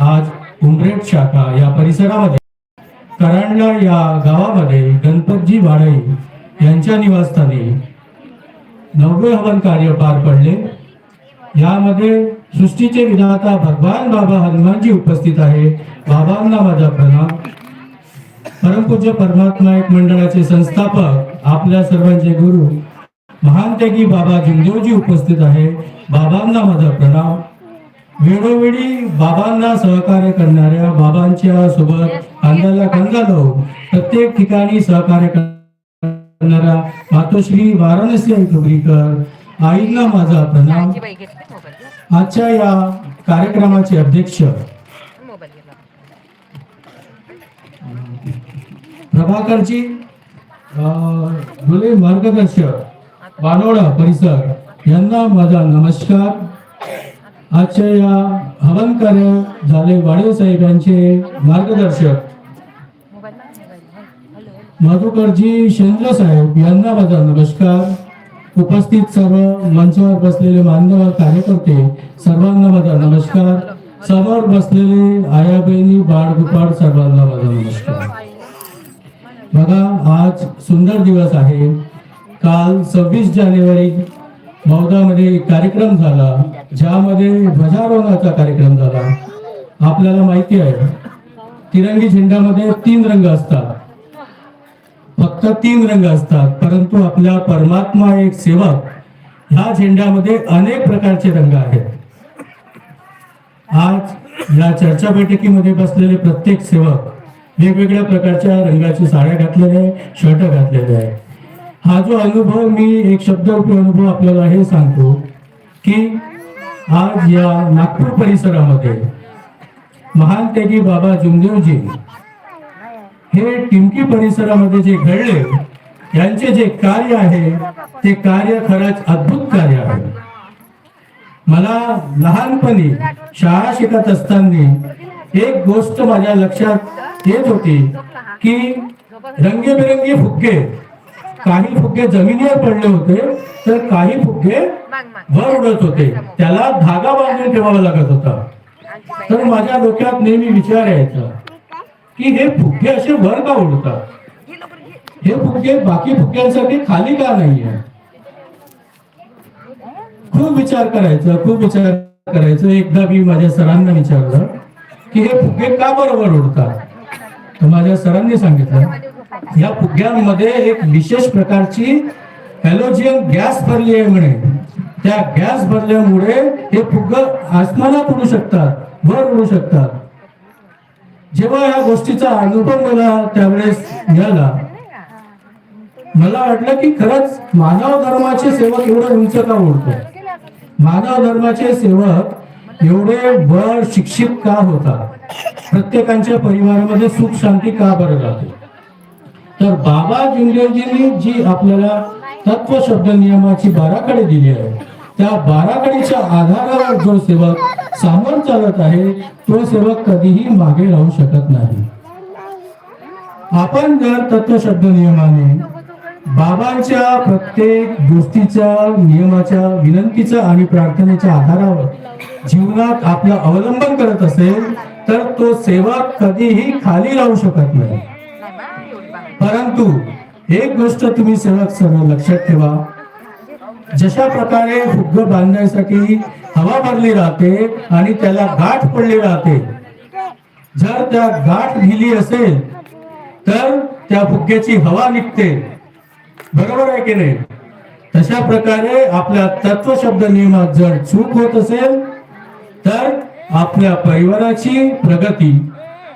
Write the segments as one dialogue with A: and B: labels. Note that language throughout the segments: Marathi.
A: आज उमरेड शाखा या परिसरामध्ये करांडला या गावामध्ये गणपतजी वाडई यांच्या निवासस्थानी नववे हवन कार्य पार पडले. यामध्ये सृष्टीचे विधाता भगवान बाबा हनुमानजी उपस्थित आहे. बाबांना माझा प्रणाम. परमपूज्य परमात्मा एक मंडळाचे संस्थापक आपल्या सर्वांचे गुरु महान त्यागी बाबा जिंदेवजी उपस्थित आहे. बाबांना माझा प्रणाम. वेळोवेळी बाबांना सहकार्य करणाऱ्या बाबांच्या सोबत खांद्याला खांदा लावून प्रत्येक ठिकाणी सहकार्य करणाऱ्या मातोश्री वाराणसी आई आईंना माझा प्रणाम. आजच्या या कार्यक्रमाचे अध्यक्ष प्रभाकरजी मार्गदर्शक वानोडा परिसर यांना माझा नमस्कार. आजच्या या हवन कार्य झाले वाडे साहेब यांचे मार्गदर्शक. माधुकरजी शेंद्र साहेब यांना माझा नमस्कार. उपस्थित सर्व मंचावर बसलेले मान्यवर कार्यकर्ते सर्वांना माझा नमस्कार. समोर बसलेले आया बहिणी बाळ गुपाळ सर्वांना माझा नमस्कार. बघा आज सुंदर दिवस आहे. काल सव्वीस जानेवारी बौद्धामध्ये एक कार्यक्रम झाला ज्यामध्ये ध्वजारोहणाचा कार्यक्रम झाला. आपल्याला माहिती आहे तिरंगी झेंड्यामध्ये तीन रंग असतात. फक्त तीन रंग असतात परंतु आपल्या परमात्मा एक सेवक ह्या झेंड्यामध्ये अनेक प्रकारचे रंग आहेत. आज या चर्चा बैठकीमध्ये बसलेले प्रत्येक सेवक वेगवेगळ्या प्रकारच्या रंगाची साड्या घातलेल्या आहे शर्ट घातलेले आहे हा जो अनुभव मी एक शब्द अनुभव आपल्याला हे सांगतो की आज या नागपूर परिसरामध्ये महान त्यागी बाबा जुमदेवजी हे टिमकी परिसरामध्ये जे घडले यांचे जे कार्य आहे ते कार्य खरंच अद्भुत कार्य आहे. मला लहानपणी शाळा शिकत असताना एक गोष्ट माझ्या लक्षात येत होती की रंगीबेरंगी फुगे काही फुगे जमिनीवर पडले होते तर काही फुगे वर उडत होते. त्याला धागा बांधून ठेवावा लागत होता. तर माझ्या डोक्यात नेहमी विचार यायचा की हे फुगे असे वर का उडतात? हे फुगे बाकी फुग्यांसाठी खाली का नाहीये? खूप विचार करायचा खूप विचार करायचं. एकदा मी माझ्या सरांना विचारलं की हे फुगे का बरोबर उडतात? तर माझ्या सरांनी सांगितलं या फुग्यांमध्ये एक विशेष प्रकारची हॅलोजियन गॅस भरली आहे म्हणे. त्या गॅस भरल्यामुळे हे फुग आसमानात उडू शकतात वर उडू शकतात. जेव्हा या गोष्टीचा अनुभव मला त्यावेळेस मिळाला मला वाटलं की खरंच मानव धर्माचे सेवक एवढं उंच का उडतो मानव धर्माचे सेवक एवढे वर शिक्षित का होतात? प्रत्येकांच्या परिवारामध्ये सुख शांती का बरं जातो? तर बाबा जिंगदेवजींनी जी आपल्याला तत्व शब्द नियमाची बाराकडे दिली आहे त्या बाराकडीच्या आधारावर जो सेवक सामोर चालत आहे तो सेवक कधीही मागे राहू शकत नाही. आपण जर तत्व शब्द नियमाने बाबांच्या प्रत्येक गोष्टीच्या नियमाच्या विनंतीच्या आणि प्रार्थनेच्या आधारावर जीवनात आपलं अवलंबन करत असेल तर तो सेवक कधीही खाली राहू शकत नाही. परंतु एक गोष्ट तुम्ही सेवक सर्व लक्षात ठेवा. जशा प्रकारे फुग्ग बांधण्यासाठी हवा भरली राहते आणि त्याला गाठ पडली राहते. जर त्या गाठ लिहिली असेल तर त्या फुग्याची हवा निघते. बरोबर आहे की नाही? तशा प्रकारे आपल्या तत्व शब्द नियमात जर चूक होत असेल तर आपल्या परिवाराची प्रगती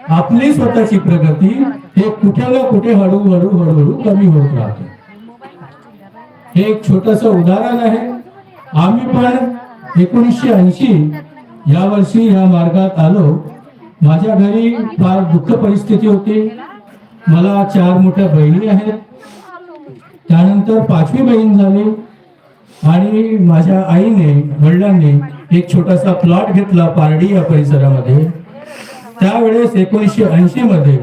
A: आपली स्वतःची प्रगती हे कुठे ना कुठे हळूहळू हळूहळू कमी होत राहते. हे एक छोटस उदाहरण आहे. आम्ही पण एकोणीसशे ऐंशी या वर्षी या मार्गात आलो. माझ्या घरी फार दुःख परिस्थिती होती. मला चार मोठ्या बहिणी आहेत. त्यानंतर पाचवी बहीण झाली. आणि माझ्या आईने वडिलांनी एक छोटासा प्लॉट घेतला पारडी या परिसरामध्ये. त्यावेळेस एकोणीसशे ऐंशी मध्ये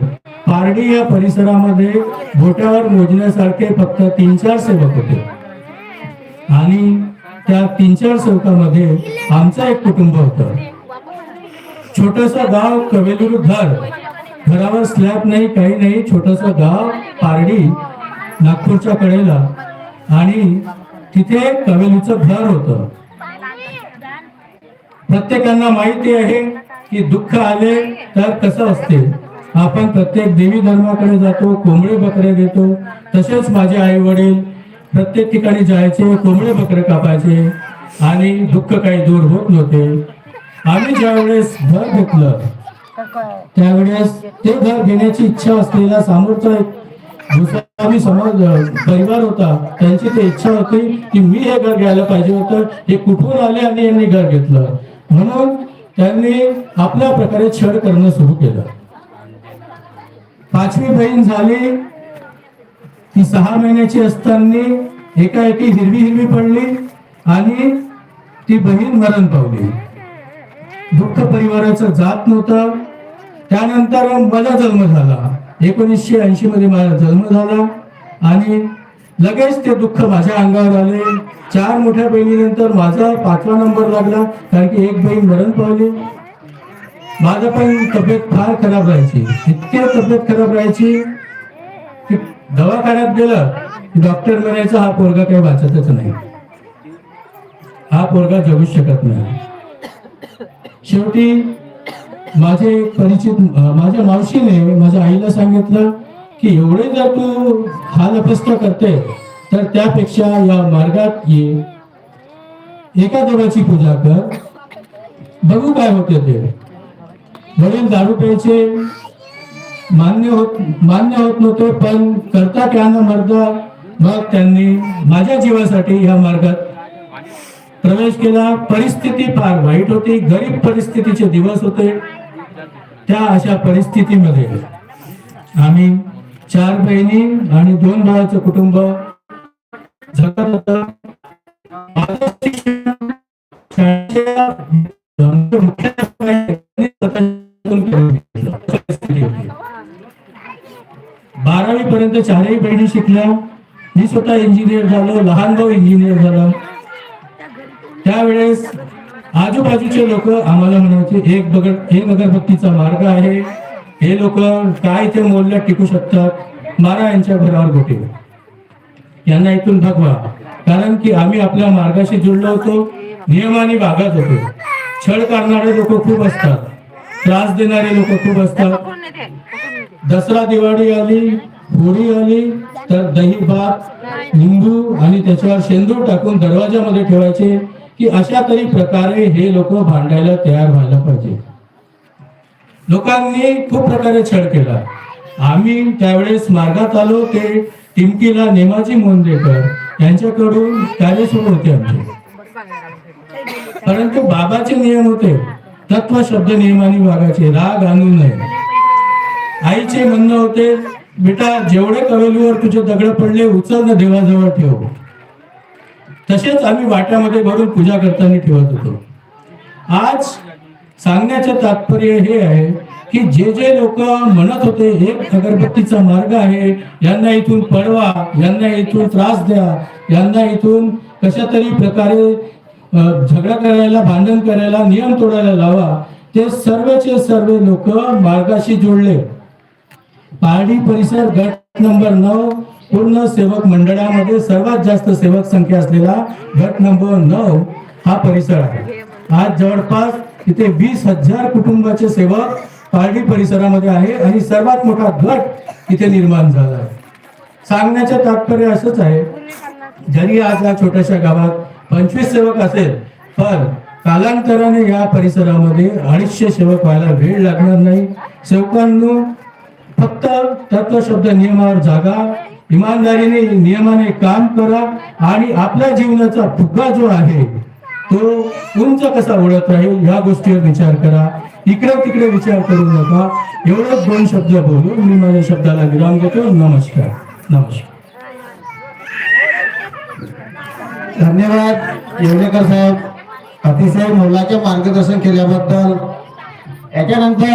A: पारडी या परिसरामध्ये बोटावर मोजण्यासारखे फक्त तीन चार सेवक होते. आणि त्या तीन चार सेवकामध्ये आमचं एक कुटुंब होतं. छोटस गाव कवेलूर घर घरावर स्लॅब नाही काही नाही छोटस गाव पारडी नागपूरच्या कडेला. आणि तिथे कवेलूचं घर होतं. प्रत्येकांना माहिती आहे की दुःख आले तर कसं असते? आपण प्रत्येक देवी धर्माकडे जातो कोंबडे बकरे देतो. तसेच माझे आई वडील प्रत्येक ठिकाणी जायचे कोंबडे बकरे कापायचे आणि दुःख काही दूर होत नव्हते. आम्ही ज्यावेळेस घर घेतलं त्यावेळेस ते घर घेण्याची इच्छा असलेला सामोरचा एक गोस्वामी समाज परिवार होता. त्यांची ती इच्छा होती की मी हे घर घ्यायला पाहिजे होतं. हे कुठून आले आणि यांनी घर घेतलं? म्हणून त्यांनी आपल्या प्रकारे छळ करणं सुरू केलं. पाचवी बहीण झाली. ती सहा महिन्याची असताना एकाएकी हिरवी हिरवी पडली आणि ती बहीण मरण पावली. दुःख परिवाराचं जात नव्हतं. त्यानंतर मला जन्म झाला. एकोणीसशे ऐंशी मध्ये माझा जन्म झाला आणि लगेच ते दुःख माझ्या अंगावर आले. चार मोठ्या बहिणीनंतर माझा पाचवा नंबर लागला कारण की एक बहीण मरण पावली. माझं पण तब्येत फार खराब राहायची. इतकी तब्येत खराब राहायची की दवाखान्यात गेलं की डॉक्टर म्हणायचं हा पोरगा काही वाचतच नाही. हा पोरगा जगू शकत नाही. शेवटी माझे परिचित माझ्या मावशीने माझ्या आईला सांगितलं की एवढे जर तू हाल अपस्त करते तर त्यापेक्षा या मार्गात ये. एका देवाची पूजा कर. बघू काय होते ते. वडील दारू प्यायचे. मान्य होत मान्य होत नव्हते पण करता त्यानं मर्द मग त्यांनी माझ्या जीवासाठी या मार्गात प्रवेश केला. परिस्थिती फार वाईट होती. गरीब परिस्थितीचे दिवस होते त्या अशा परिस्थितीमध्ये. आम्ही चार बहिणी आणि दोन भावाचं कुटुंब जगत बारावी पर्यंत चारही बहिणी शिकल्या. मी स्वतः इंजिनियर झालो लहान भाऊ इंजिनियर झाला. त्यावेळेस आजूबाजूचे लोक आम्हाला म्हणायचे एक बगड एक अगरबत्तीचा मार्ग आहे. हे लोक काय ते मोल्य टिकू शकतात? मारा यांच्या घरावर गोटे यांना इथून भगवा कारण की आम्ही आपल्या मार्गाशी जुळलो होतो नियमाने भागात होतो. छळ करणारे लोक खूप असतात. त्रास देणारे लोक खूप असतात. दसरा दिवाळी आली होळी आली तर दही भात लिंबू आणि त्याच्यावर शेंदूर टाकून दरवाजामध्ये ठेवायचे की अशा तरी प्रकारे हे लोक भांडायला तयार व्हायला पाहिजे. लोकांनी खूप प्रकारे छळ केला. आम्ही त्यावेळेस मार्गात आलो ते टिमकीला नेमाजी मोंदेकर यांच्याकडून कार्य सुरू होते आमचे. परंतु बाबाचे नियम होते तत्व शब्द नियमाने वागायचे राग आणू नये. आईचे म्हणणं होते बेटा जेवढे कवेलूवर तुझे दगड पडले उचल न देवाजवळ ठेव. तसेच आम्ही वाट्यामध्ये भरून पूजा करताना ठेवत होतो. आज सांगण्याचे तात्पर्य हे आहे की जे जे लोक म्हणत होते एक अगरबत्तीचा मार्ग आहे यांना इथून पळवा यांना इथून त्रास द्या यांना इथून कशा तरी प्रकारे झगडा करायला भांडण करायला नियम तोडायला लावा. ते सर्वचे सर्व लोक मार्गाशी जोडले. पहाडी परिसर गट नंबर नऊ पूर्ण सेवक मंडळामध्ये सर्वात जास्त सेवक संख्या असलेला गट नंबर नऊ हा परिसर आहे. आज जवळपास इथे वीस हजार कुटुंबाचे सेवक पारडी परिसरामध्ये आहे आणि सर्वात मोठा गट इथे निर्माण झाला आहे. सांगण्याचं तात्पर्य असंच आहे जरी आज या छोट्याशा गावात पंचवीस सेवक असेल पण कालांतराने या परिसरामध्ये अडीचशे सेवक व्हायला वेळ लागणार नाही. सेवकांनो फक्त तत्वशब्द नियमावर जागा इमानदारीने नियमाने काम करा आणि आपल्या जीवनाचा फुगा जो आहे तो उंच कसा ओळख राहील ह्या गोष्टीवर विचार करा. इकडे तिकडे विचार करू नका. एवढंच दोन शब्द बोलून मी माझ्या शब्दाला विराम देतो. नमस्कार. नमस्कार.
B: धन्यवाद येवलेकर साहेब. अतिशय मोलाचे मार्गदर्शन केल्याबद्दल. याच्यानंतर